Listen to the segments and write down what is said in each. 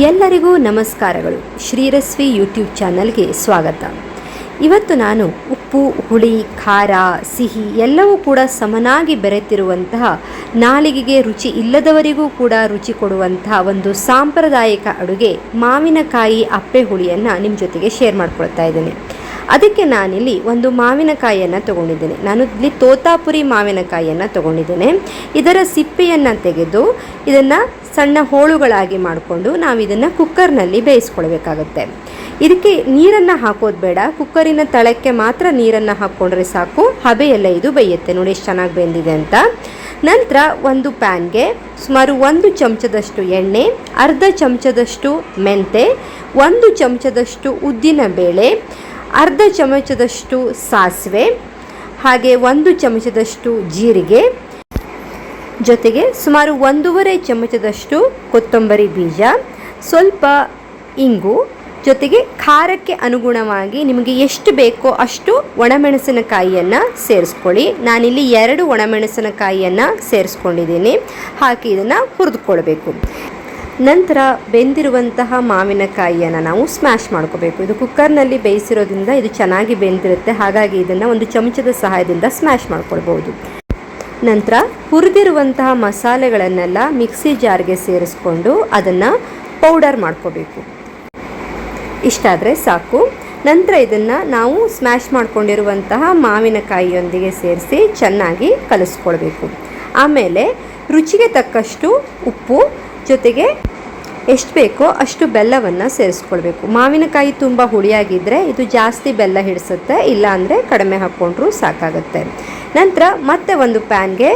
ಎಲ್ಲರಿಗೂ ನಮಸ್ಕಾರಗಳು. ಶ್ರೀರಸ್ವಿ ಯೂಟ್ಯೂಬ್ ಚಾನಲ್ಗೆ ಸ್ವಾಗತ. ಇವತ್ತು ನಾನು ಉಪ್ಪು, ಹುಳಿ, ಖಾರ, ಸಿಹಿ ಎಲ್ಲವೂ ಕೂಡ ಸಮನಾಗಿ ಬೆರೆತಿರುವಂತಹ, ನಾಲಿಗೆಗೆ ರುಚಿ ಇಲ್ಲದವರಿಗೂ ಕೂಡ ರುಚಿ ಕೊಡುವಂತಹ ಒಂದು ಸಾಂಪ್ರದಾಯಿಕ ಅಡುಗೆ ಮಾವಿನಕಾಯಿ ಅಪ್ಪೆ ಹುಳಿಯನ್ನು ನಿಮ್ಮ ಜೊತೆಗೆ ಶೇರ್ ಮಾಡ್ಕೊಳ್ತಾ ಇದ್ದೇನೆ. ಅದಕ್ಕೆ ನಾನಿಲ್ಲಿ ಒಂದು ಮಾವಿನಕಾಯಿಯನ್ನು ತಗೊಂಡಿದ್ದೇನೆ. ನಾನು ಇಲ್ಲಿ ತೋತಾಪುರಿ ಮಾವಿನಕಾಯಿಯನ್ನು ತಗೊಂಡಿದ್ದೇನೆ. ಇದರ ಸಿಪ್ಪೆಯನ್ನು ತೆಗೆದು ಇದನ್ನು ಸಣ್ಣ ಹೋಳುಗಳಾಗಿ ಮಾಡಿಕೊಂಡು ನಾವು ಇದನ್ನು ಕುಕ್ಕರ್ನಲ್ಲಿ ಬೇಯಿಸ್ಕೊಳ್ಬೇಕಾಗುತ್ತೆ. ಇದಕ್ಕೆ ನೀರನ್ನು ಹಾಕೋದು ಬೇಡ. ಕುಕ್ಕರಿನ ತಳಕ್ಕೆ ಮಾತ್ರ ನೀರನ್ನು ಹಾಕ್ಕೊಂಡ್ರೆ ಸಾಕು. ಹಬೆಯೆಲ್ಲ ಇದು ಬೇಯುತ್ತೆ. ನೋಡಿ ಎಷ್ಟು ಚೆನ್ನಾಗಿ ಬೆಂದಿದೆ ಅಂತ. ನಂತರ ಒಂದು ಪ್ಯಾನ್ಗೆ ಸುಮಾರು ಒಂದು ಚಮಚದಷ್ಟು ಎಣ್ಣೆ, ಅರ್ಧ ಚಮಚದಷ್ಟು ಮೆಂತೆ, ಒಂದು ಚಮಚದಷ್ಟು ಉದ್ದಿನ ಬೇಳೆ ಅರ್ಧ ಚಮಚದಷ್ಟು ಸಾಸಿವೆ, ಹಾಗೆ ಒಂದು ಚಮಚದಷ್ಟು ಜೀರಿಗೆ, ಜೊತೆಗೆ ಸುಮಾರು ಒಂದೂವರೆ ಚಮಚದಷ್ಟು ಕೊತ್ತಂಬರಿ ಬೀಜ, ಸ್ವಲ್ಪ ಇಂಗು, ಜೊತೆಗೆ ಖಾರಕ್ಕೆ ಅನುಗುಣವಾಗಿ ನಿಮಗೆ ಎಷ್ಟು ಬೇಕೋ ಅಷ್ಟು ಒಣಮೆಣಸಿನಕಾಯಿಯನ್ನು ಸೇರಿಸ್ಕೊಳ್ಳಿ. ನಾನಿಲ್ಲಿ ಎರಡು ಒಣಮೆಣಸಿನಕಾಯಿಯನ್ನು ಸೇರಿಸ್ಕೊಂಡಿದ್ದೀನಿ. ಹಾಕಿ ಇದನ್ನು ಹುರಿದುಕೊಳ್ಬೇಕು. ನಂತರ ಬೆಂದಿರುವಂತಹ ಮಾವಿನಕಾಯಿಯನ್ನು ನಾವು ಸ್ಮ್ಯಾಶ್ ಮಾಡ್ಕೋಬೇಕು. ಇದು ಕುಕ್ಕರ್ನಲ್ಲಿ ಬೇಯಿಸಿರೋದ್ರಿಂದ ಇದು ಚೆನ್ನಾಗಿ ಬೆಂದಿರುತ್ತೆ. ಹಾಗಾಗಿ ಇದನ್ನು ಒಂದು ಚಮಚದ ಸಹಾಯದಿಂದ ಸ್ಮ್ಯಾಶ್ ಮಾಡ್ಕೊಳ್ಬೋದು ನಂತರ ಹುರಿದಿರುವಂತಹ ಮಸಾಲೆಗಳನ್ನೆಲ್ಲ ಮಿಕ್ಸಿ ಜಾರ್ಗೆ ಸೇರಿಸ್ಕೊಂಡು ಅದನ್ನು ಪೌಡರ್ ಮಾಡ್ಕೋಬೇಕು. ಇಷ್ಟಾದರೆ ಸಾಕು. ನಂತರ ಇದನ್ನು ನಾವು ಸ್ಮ್ಯಾಶ್ ಮಾಡಿಕೊಂಡಿರುವಂತಹ ಮಾವಿನಕಾಯಿಯೊಂದಿಗೆ ಸೇರಿಸಿ ಚೆನ್ನಾಗಿ ಕಲಿಸ್ಕೊಳ್ಬೇಕು. ಆಮೇಲೆ ರುಚಿಗೆ ತಕ್ಕಷ್ಟು ಉಪ್ಪು ಜೊತೆಗೆ ಎಷ್ಟು ಬೇಕೋ ಅಷ್ಟು ಬೆಲ್ಲವನ್ನು ಸೇರಿಸ್ಕೊಳ್ಬೇಕು. ಮಾವಿನಕಾಯಿ ತುಂಬ ಹುಳಿಯಾಗಿದ್ದರೆ ಇದು ಜಾಸ್ತಿ ಬೆಲ್ಲ ಹಿಡಿಸುತ್ತೆ, ಇಲ್ಲಾಂದರೆ ಕಡಿಮೆ ಹಾಕ್ಕೊಂಡ್ರೂ ಸಾಕಾಗುತ್ತೆ. ನಂತರ ಮತ್ತೆ ಒಂದು ಪ್ಯಾನ್ಗೆ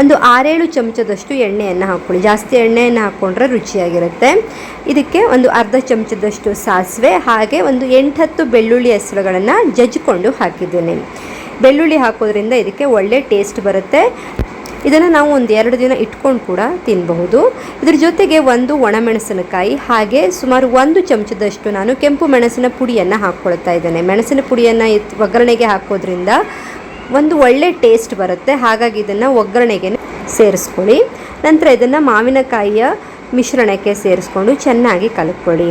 ಒಂದು ಆರೇಳು ಚಮಚದಷ್ಟು ಎಣ್ಣೆಯನ್ನು ಹಾಕ್ಕೊಳ್ಳಿ ಜಾಸ್ತಿ ಎಣ್ಣೆಯನ್ನು ಹಾಕ್ಕೊಂಡ್ರೆ ರುಚಿಯಾಗಿರುತ್ತೆ. ಇದಕ್ಕೆ ಒಂದು ಅರ್ಧ ಚಮಚದಷ್ಟು ಸಾಸಿವೆ, ಹಾಗೆ ಒಂದು ಎಂಟತ್ತು ಬೆಳ್ಳುಳ್ಳಿ ಹೆಸರುಗಳನ್ನು ಜಜ್ಜಿಕೊಂಡು ಹಾಕಿದ್ದೇನೆ. ಬೆಳ್ಳುಳ್ಳಿ ಹಾಕೋದ್ರಿಂದ ಇದಕ್ಕೆ ಒಳ್ಳೆ ಟೇಸ್ಟ್ ಬರುತ್ತೆ. ಇದನ್ನು ನಾವು ಒಂದು ಎರಡು ದಿನ ಇಟ್ಕೊಂಡು ಕೂಡ ತಿನ್ನಬಹುದು ಇದ್ರ ಜೊತೆಗೆ ಒಂದು ಒಣಮೆಣಸಿನಕಾಯಿ, ಹಾಗೆ ಸುಮಾರು ಒಂದು ಚಮಚದಷ್ಟು ನಾನು ಕೆಂಪು ಮೆಣಸಿನ ಪುಡಿಯನ್ನು ಹಾಕ್ಕೊಳ್ತಾ ಇದ್ದೇನೆ. ಮೆಣಸಿನ ಪುಡಿಯನ್ನು ಒಗ್ಗರಣೆಗೆ ಹಾಕೋದ್ರಿಂದ ಒಂದು ಒಳ್ಳೆ ಟೇಸ್ಟ್ ಬರುತ್ತೆ. ಹಾಗಾಗಿ ಇದನ್ನು ಒಗ್ಗರಣೆಗೆ ಸೇರಿಸ್ಕೊಳ್ಳಿ. ನಂತರ ಇದನ್ನು ಮಾವಿನಕಾಯಿಯ ಮಿಶ್ರಣಕ್ಕೆ ಸೇರಿಸ್ಕೊಂಡು ಚೆನ್ನಾಗಿ ಕಲಕ್ಕೊಳ್ಳಿ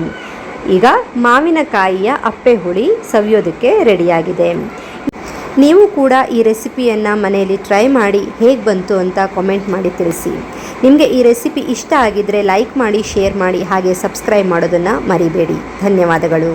ಈಗ ಮಾವಿನಕಾಯಿಯ ಅಪ್ಪೆ ಹುಳಿ ಸವಿಯೋದಕ್ಕೆ ರೆಡಿಯಾಗಿದೆ. ನೀವು ಕೂಡ ಈ ರೆಸಿಪಿಯನ್ನು ಮನೆಯಲ್ಲಿ ಟ್ರೈ ಮಾಡಿ ಹೇಗೆ ಬಂತು ಅಂತ ಕಾಮೆಂಟ್ ಮಾಡಿ ತಿಳಿಸಿ. ನಿಮಗೆ ಈ ರೆಸಿಪಿ ಇಷ್ಟ ಆಗಿದ್ದರೆ ಲೈಕ್ ಮಾಡಿ ಶೇರ್ ಮಾಡಿ, ಹಾಗೆ ಸಬ್ಸ್ಕ್ರೈಬ್ ಮಾಡೋದನ್ನು ಮರಿಬೇಡಿ. ಧನ್ಯವಾದಗಳು.